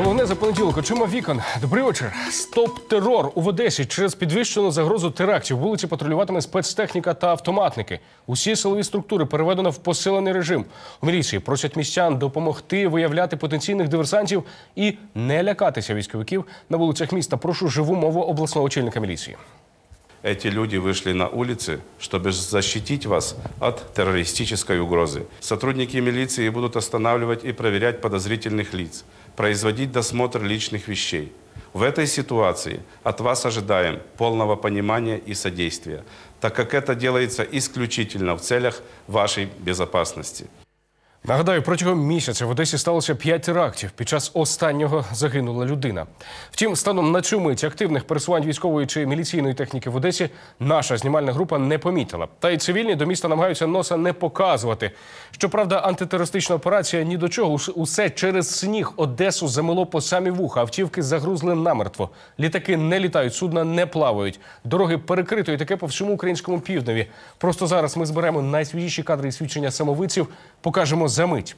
Головне за понеділок очима вікон. Добрий вечір. Стоп терор у Одесі через підвищену загрозу терактів. Вулиці патрулюватиме спецтехніка та автоматники. Усі силові структури переведено в посилений режим. У міліції просять містян допомогти виявляти потенційних диверсантів і не лякатися військовиків на вулицях міста. Прошу живу мову обласного очільника міліції. Эти люди вышли на улицы, чтобы защитить вас от террористической угрозы. Сотрудники милиции будут останавливать и проверять подозрительных лиц, производить досмотр личных вещей. В этой ситуации от вас ожидаем полного понимания и содействия, так как это делается исключительно в целях вашей безопасности. Нагадаю, протягом місяця в Одесі сталося п'ять терактів. Під час останнього загинула людина. Втім, станом на цю мить активних пересувань військової чи міліційної техніки в Одесі наша знімальна група не помітила. Та й цивільні до міста намагаються носа не показувати. Щоправда, антитерористична операція ні до чого. Усе через сніг Одесу замило по самі вуха. Автівки загрузли намертво. Літаки не літають, судна не плавають. Дороги перекрито і таке по всьому українському півдневі. Просто зараз ми зберемо найсвіжіші кадри і свідчення самовиців. Покажемо за мить.